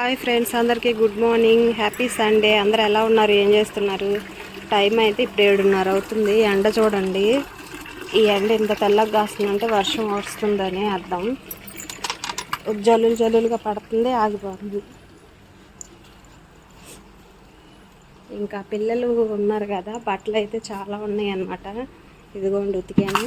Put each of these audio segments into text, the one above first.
Hi friends అందరికీ good morning. Happy Sunday. అందరు ఎలా ఉన్నారు? ఏం చేస్తున్నారు? టైం అయితే ఇప్పుడు ఏడున్నర అవుతుంది. ఎండ చూడండి. ఈ ఎండ ఇంత తెల్లగా కాస్తుందంటే వర్షం వస్తుందని అర్థం. జల్లులు జల్లులుగా పడుతుంది ఆగిపోతుంది. ఇంకా పిల్లలు ఉన్నారు కదా బట్టలు అయితే చాలా ఉన్నాయి అన్నమాట. ఇదిగోండి ఉతికాను.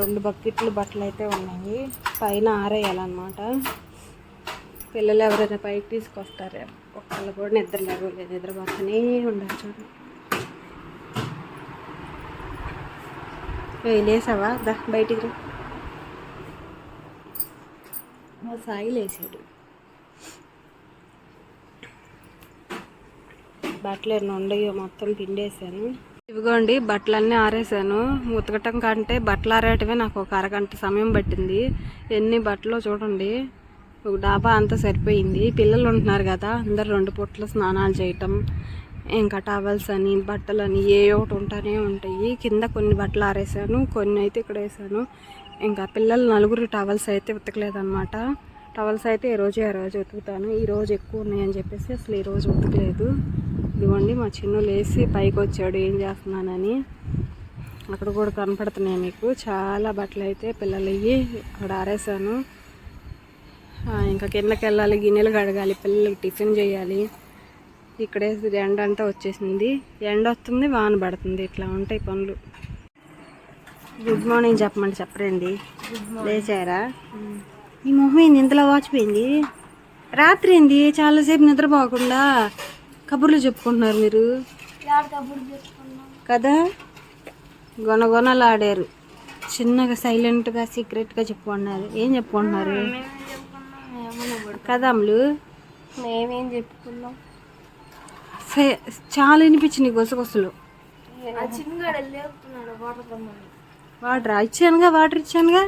రెండు బకెట్లు బట్టలు అయితే ఉన్నాయి. పైన ఆరేయాలన్నమాట. పిల్లలు ఎవరైనా పైకి తీసుకొస్తారు? ఒక్కళ్ళు కూడా నిద్ర లేవలేదు నిద్రపోతూనే ఉండాలి చూడండి లేసావా? దా బయటికి రా. మా సాయి లేసాడు. బట్టలు ఎన్ని ఉండయో మొత్తం పిండేశాను. ఇవిగోండి బట్టలన్నీ ఆరేసాను ఉతకటం కంటే బట్టలు ఆరేయటమే నాకు ఒక అరగంట సమయం పట్టింది. ఎన్ని బట్టలు చూడండి. ఒక డాబా అంతా సరిపోయింది. పిల్లలు ఉంటున్నారు కదా అందరు రెండు పూట్ల స్నానాలు చేయటం ఇంకా టవల్స్ అని బట్టలు అని ఏ ఒకటి ఉంటానే ఉంటాయి. కింద కొన్ని బట్టలు ఆరేసాను కొన్ని అయితే ఇక్కడ వేసాను. ఇంకా పిల్లలు నలుగురు టవల్స్ అయితే ఉతకలేదన్నమాట. టవల్స్ అయితే ఈ రోజు ఆ రోజు ఉతుకుతాను. ఈ రోజు ఎక్కువ ఉన్నాయని చెప్పేసి అసలు ఈ రోజు ఉతకలేదు. ఇదిగోండి మా చిన్ను లేసి పైకి వచ్చాడు ఏం చేస్తున్నానని. అక్కడ కూడా కనపడుతున్నాయి మీకు. చాలా బట్టలు అయితే పిల్లలవి అక్కడ ఆరేసాను. ఇంకా కిందకి వెళ్ళాలి గిన్నెలు కడగాలి పిల్లలకి టిఫిన్ చేయాలి. ఇక్కడే ఎండ అంతా వచ్చేసింది. ఎండ వస్తుంది వాన పడుతుంది. ఇట్లా ఉంటాయి పనులు. గుడ్ మార్నింగ్ చెప్పమంటే చెప్పరండి. లేచారా? ఈ మొహం ఏంది? ఇంతలో వాచిపోయింది? రాత్రి ఏంది? చాలాసేపు నిద్రపోకుండా కబుర్లు చెప్పుకుంటున్నారు మీరు. కదా? గొనగొనలాడారు. చిన్నగా సైలెంట్గా సీక్రెట్గా చెప్పుకున్నారు. ఏం చెప్పుకుంటున్నారు? కదమ్ములు మేమేం చెప్పుకున్నాం? చాలా వినిపించినాయి గొసగొసలు వాటర్? ఇచ్చానుగా వాటర్ ఇచ్చానుగా?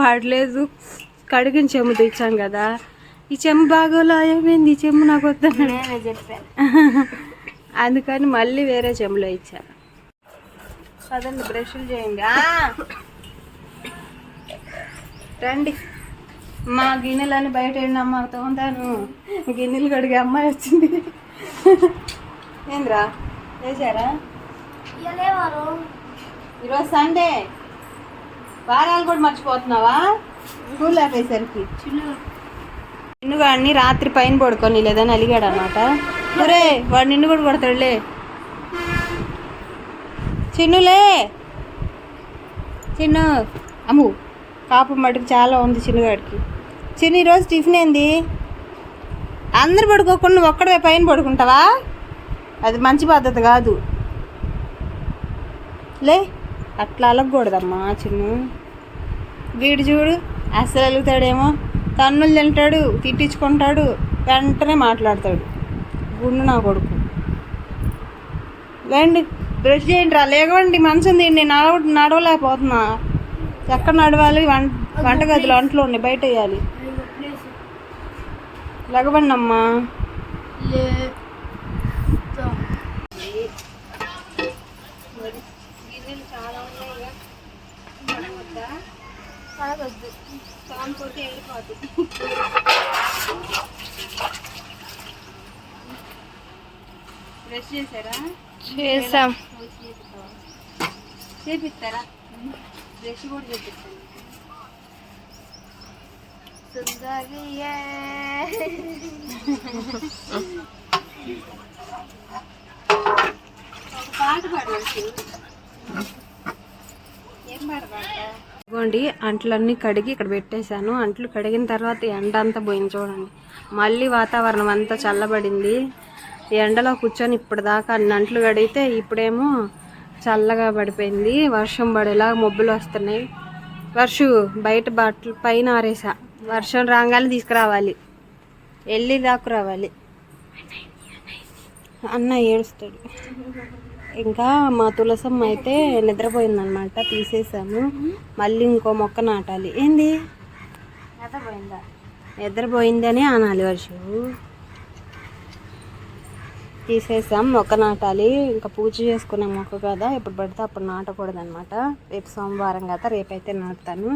వాడలేదు కడిగిన చెమ్ము తెచ్చాం కదా. ఈ చెమ్ము బాగోలా ఏమైంది? ఈ చెమ్ము నాకు వద్దన్నాడు. చెప్పాను అందుకని మళ్ళీ వేరే చెమ్ములో ఇచ్చాను. పదండి బ్రష్లు చేయండి! రండి. మా గిన్నెలని బయట అమ్మ? తోంతాను గిన్నెలు కడిగే అమ్మాయి వచ్చింది. ఏంద్రా? ఇవ్వలేవారు ఈరోజు సండే. వారాలు కూడా మర్చిపోతున్నావా? స్కూల్ ఆపేసరికి. నిన్ను వాడిని రాత్రి పైన పడుకొని లేదని అలిగాడు అనమాట ఒరే వాడు నిన్ను కూడా కొడతాడులే. చిన్నులే. చిన్ను. అమ్ము. కాపు మటుకు చాలా ఉంది చిన్నగాడికి. చిన్న ఈరోజు టిఫిన్ ఏంది? అందరు పడుకోకుండా ఒక్కడే పైన పడుకుంటావా? అది మంచి పద్ధతి కాదు. లే అట్లా అలగకూడదమ్మా చిన్ను. వీడు చూడు అసలు అలుగుతాడేమో. తన్నులు తింటాడు తిట్టించుకుంటాడు వెంటనే మాట్లాడతాడు. గుండు నా కొడుకు. వెండి బ్రష్ చేయండి రా లేకండి మంచం తిండి నడవ నడవలేకపోతున్నా. ఎక్కడ నడవాలి? వంట వంటగదిలో అంట్లో ఉన్నాయి బయట వేయాలి. లగవండి అమ్మా. చేసాం చేపిస్తారా? బ్రష్ కూడా చూపిస్తాను. సుందరియే పాట పాడవచ్చు. ఏం పాట పాడతా? ఇదిగోండి అంట్లన్నీ కడిగి ఇక్కడ పెట్టేశాను. అంట్లు కడిగిన తర్వాత ఎండ అంతా పోయింది చూడండి. మళ్ళీ వాతావరణం అంతా చల్లబడింది. ఎండలో కూర్చొని ఇప్పటిదాకా అన్ని అంట్లు కడిగితే ఇప్పుడేమో చల్లగా పడిపోయింది. వర్షం పడేలా మబ్బులు వస్తున్నాయి. వర్షు బయట బట్టలు పైన ఆరేసా. వర్షం రాగానే తీసుకురావాలి. వెళ్ళి దాక్కురావాలి అన్న ఏడుస్తాడు. ఇంకా మా తులసమ్మ అయితే నిద్రపోయిందనమాట తీసేసాము. మళ్ళీ ఇంకో మొక్క నాటాలి. ఏంది? పోయిందా నిద్రపోయిందని అనాలి వర్షం. తీసేసాం. మొక్క నాటాలి. ఇంకా పూజ చేసుకునే మొక్క కదా. ఎప్పుడు పడితే అప్పుడు నాటకూడదు అనమాట రేపు సోమవారం కదా. రేపైతే నాటుతాను.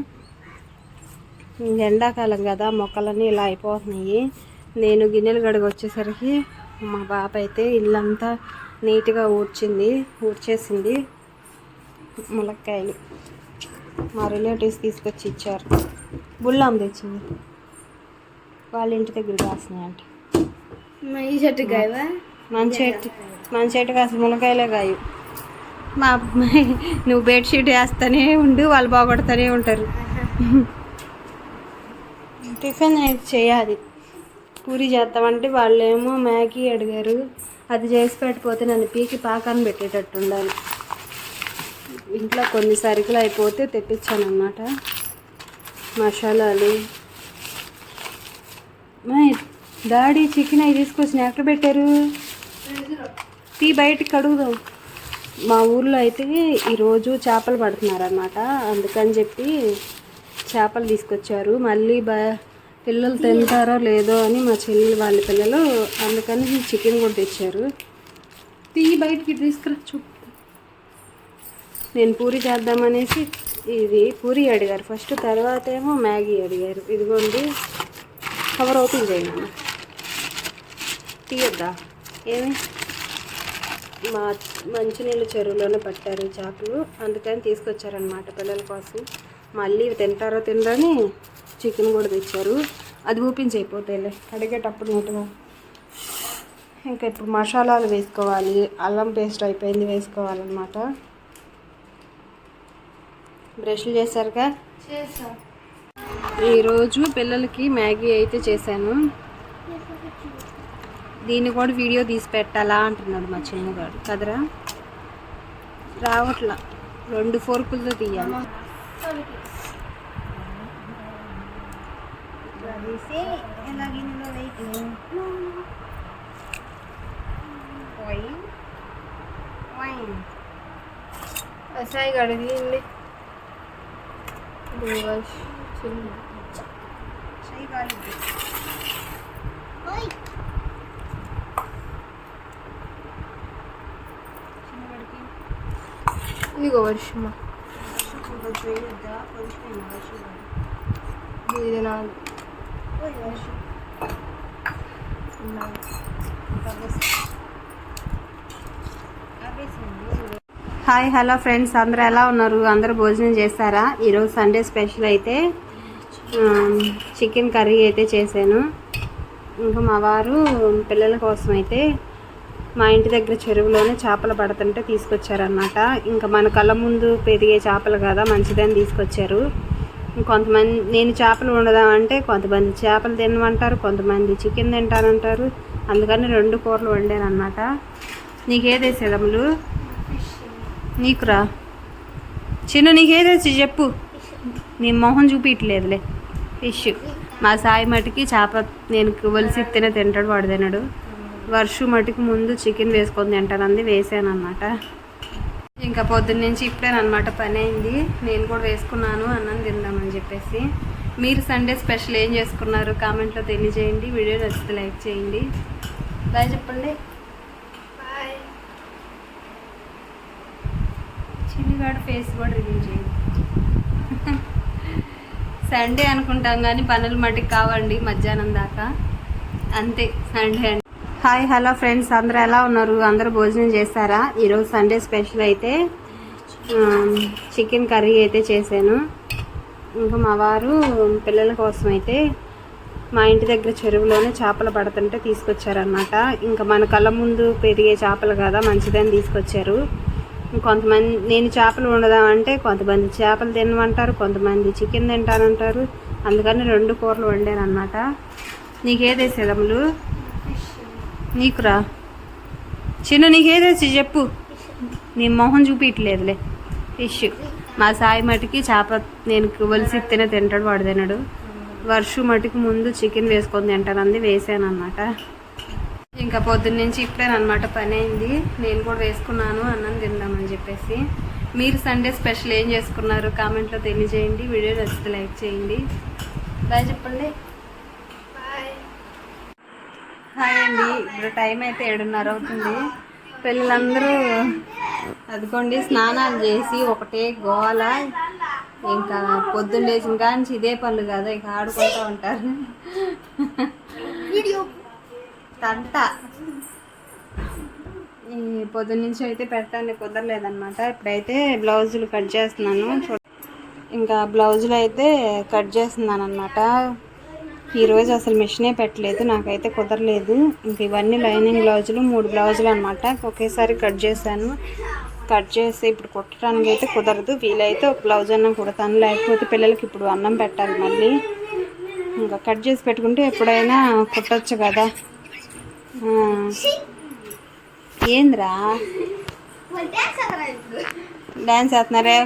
ఎండాకాలం కదా. మొక్కలన్నీ ఇలా అయిపోతున్నాయి. నేను గిన్నెలు గడిగి వచ్చేసరికి మా పాప అయితే ఇల్లంతా నీట్గా ఊడ్చింది. ఊడ్చేసింది ములక్కాయలు. మా రిలేటివ్స్ తీసుకొచ్చి ఇచ్చారు. బుల్లాం తెచ్చింది. వాళ్ళ ఇంటి దగ్గర కాసినాయి అంటే. మై షర్ట్ కాయవా? మన చెట్టు మన చెట్టు కాసిన ములకాయలే కాయు. మా అమ్మాయి నువ్వు బెడ్షీట్ వేస్తూనే ఉండు వాళ్ళు బాగుపడుతూనే ఉంటారు. టిఫిన్ అయితే చేయాలి. పూరి చేద్దామంటే వాళ్ళేమో మ్యాగీ అడిగారు. అది చేసి పెట్టిపోతే నన్ను పీకి పాకాన్ని పెట్టేటట్టు ఉండాలి. ఇంట్లో కొన్ని సరుకులు అయిపోతే తెప్పించాను అనమాట మసాలాలు. మై డాడీ చికెన్ అవి తీసుకొచ్చిన ఎక్కడ పెట్టారు? తీ బయటికి కడుగుదాం. మా ఊర్లో అయితే ఈరోజు చేపలు పడుతున్నారనమాట అందుకని చెప్పి చేపలు తీసుకొచ్చారు. మళ్ళీ బ పిల్లలు తింటారో లేదో అని మా చెల్లి వాళ్ళ పిల్లలు అందుకని చికెన్ కూడా తెచ్చారు. తీ బయటికి తీసుకురా చూ. నేను పూరి చేద్దామనేసి ఇది పూరి అడిగారు. ఫస్ట్ తర్వాత ఏమో మ్యాగీ అడిగారు. ఇదిగోండి కవర్ ఓపెన్ చేయండి. తీయద్దా ఏమి? మా మంచినీళ్ళ చెరువులోనే పట్టారు చేపలు అందుకని తీసుకొచ్చారనమాట పిల్లల కోసం. మళ్ళీ తింటారో తినరని చికెన్ కూడా తెచ్చారు. అది ఊపించి అయిపోతాయిలే కడిగేటప్పుడు నీట్గా ఇంకా ఇప్పుడు మసాలాలు వేసుకోవాలి. అల్లం పేస్ట్ అయిపోయింది వేసుకోవాలన్నమాట. బ్రష్లు చేశారుగా? ఈరోజు పిల్లలకి మ్యాగీ అయితే చేశాను. దీన్ని కూడా వీడియో తీసి పెట్టాలా అంటున్నాడు మా చిన్నగాడు. కదరా? రావట్లా. రెండు ఫోర్కులతో తీయాలి. ఎలా గిన్నెలో వేయి. సాయి ఇదిగో వర్షమ్మ. ఇది హాయ్ హలో ఫ్రెండ్స్. అందరూ ఎలా ఉన్నారు? అందరూ భోజనం చేస్తారా? ఈరోజు సండే స్పెషల్ అయితే చికెన్ కర్రీ అయితే చేశాను. ఇంకా మా వారు పిల్లల కోసం అయితే మా ఇంటి దగ్గర చెరువులోనే చేపలు పడుతుంటే తీసుకొచ్చారనమాట ఇంకా మన కళ్ళ ముందు పెరిగే చేపలు కదా మంచిదని తీసుకొచ్చారు. కొంతమంది నేను చేపలు వండుదామంటే కొంతమంది చేపలు తినమంటారు కొంతమంది చికెన్ తింటానంటారు అందుకని రెండు కూరలు వండాను అనమాట నీకేదే వేసేదమ్ములు నీకురా? చిన్న నీకేదేసి చెప్పు. నీ మొహం చూపించలేదులే ఫిష్. మా సాయి మటుకి చేప నేను వలిసి తినే తింటాడు వాడు తినడు. వర్షం మటుకు ముందు చికెన్ వేసుకొని తింటానంది వేసాను అనమాట ఇంకా పొద్దున్న నుంచి ఇప్పుడేనమాట పని అయింది. నేను కూడా వేసుకున్నాను అన్నం తిందామని చెప్పేసి. మీరు సండే స్పెషల్ ఏం చేసుకున్నారు కామెంట్లో తెలియజేయండి. వీడియో నచ్చితే లైక్ చేయండి. బాయ్ చెప్పండి. చిన్నగాడు ఫేస్ కూడా రివీల్ చేయండి సండే అనుకుంటాం కానీ పనులు మటుకు కావండి మధ్యాహ్నం దాకా. అంతే సండే హాయ్ హలో ఫ్రెండ్స్. అందరూ ఎలా ఉన్నారు? అందరూ భోజనం చేస్తారా ఈరోజు సండే స్పెషల్ అయితే చికెన్ కర్రీ అయితే చేశాను. ఇంకా మా వారు పిల్లల కోసం అయితే మా ఇంటి దగ్గర చెరువులోనే చేపలు పడుతుంటే తీసుకొచ్చారనమాట ఇంకా మన కళ్ళ ముందు పెరిగే చేపలు కదా మంచిదని తీసుకొచ్చారు. కొంతమంది నేను చేపలు వండుదామంటే కొంతమంది చేపలు తినమంటారు కొంతమంది చికెన్ తింటానంటారు అందుకని రెండు కూరలు వండాను అనమాట నీకేదే వేసేదమ్ములు నీకురా. చిన్న నీకేది చెప్పు. నీ మొహం చూపించలేదులే ఫిష్ మా సాయి మటుకి చేప నేను వలిసి తినే తింటాడు వాడు తినడు. వర్షం మటుకు ముందు చికెన్ వేసుకొని తింటానంది వేసాను అనమాట ఇంకా పొద్దున్న నుంచి ఇప్పుడేనమాట పని అయింది నేను కూడా వేసుకున్నాను అన్నం తిందామని చెప్పేసి. మీరు సండే స్పెషల్ ఏం చేసుకున్నారు? కామెంట్లో తెలియజేయండి. వీడియో నచ్చితే లైక్ చేయండి. బాయ్ చెప్పండి. హాయ్ అండి. ఇప్పుడు టైం అయితే ఏడున్నర అవుతుంది. పిల్లలందరూ అదిగోండి స్నానాలు చేసి ఒకటే గోల. ఇంకా పొద్దున్న లేచిన కానీ ఇదే పనులు కదా ఇక ఆడుకుంటూ ఉంటారు. తంట. ఈ పొద్దున్న నుంచి అయితే పెట్టడానికి కుదరలేదన్నమాట. ఇప్పుడైతే బ్లౌజులు కట్ చేస్తున్నాను. ఇంకా బ్లౌజులు అయితే కట్ చేస్తున్నాను అనమాట ఈరోజు అసలు మిషనే పెట్టలేదు నాకైతే కుదరలేదు. ఇంక ఇవన్నీ లైనింగ్ బ్లౌజులు మూడు బ్లౌజులు అనమాట ఒకేసారి కట్ చేశాను. కట్ చేసి ఇప్పుడు కుట్టడానికి అయితే కుదరదు. వీలైతే ఒక బ్లౌజ్ అన్న కుడతాను. లేకపోతే పిల్లలకి ఇప్పుడు అన్నం పెట్టాలి మళ్ళీ. ఇంకా కట్ చేసి పెట్టుకుంటే ఎప్పుడైనా కుట్టచ్చు కదా. ఏంద్రా? డ్యాన్స్ వేస్తున్నారే